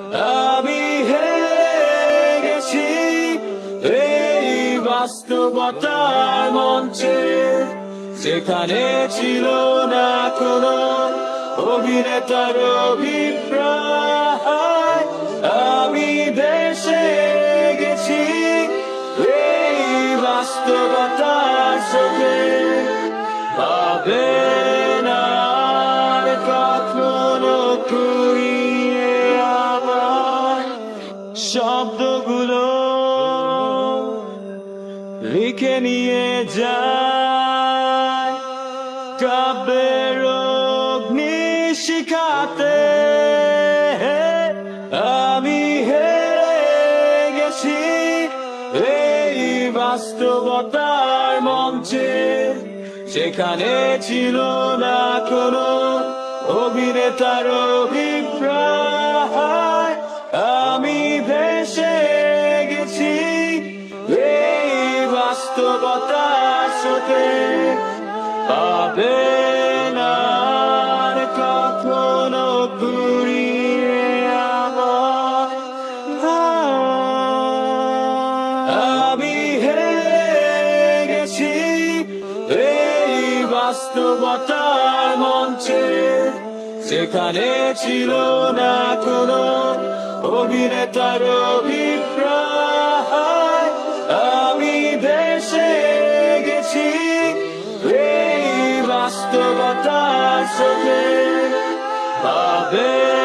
আমি হেরে গেছি এই বাস্তবতার মঞ্চে। সেখানে ছিল না কোনো অভিনেতার অভিপ্রায়। আমি দেশে গেছি এই বাস্তবতার চোখে শব্দগুলো লিখে নিয়ে যায়। কাব্যের অগ্নি শিখাতে আমি হেরে গেছি এই বাস্তবতার মঞ্চে। সেখানে ছিল না কোনো অভিনেতার অভিপ্রায়। বাস্তবতার সাথে পাবে না কখনো ঘুরিয়ে আমার আমি হেরে গেছি এই বাস্তবতার মঞ্চে। সেখানে ছিল না কোনো অভিনেতার অভিপ্রায়। বাস্তবতার সাথে পাবে না আর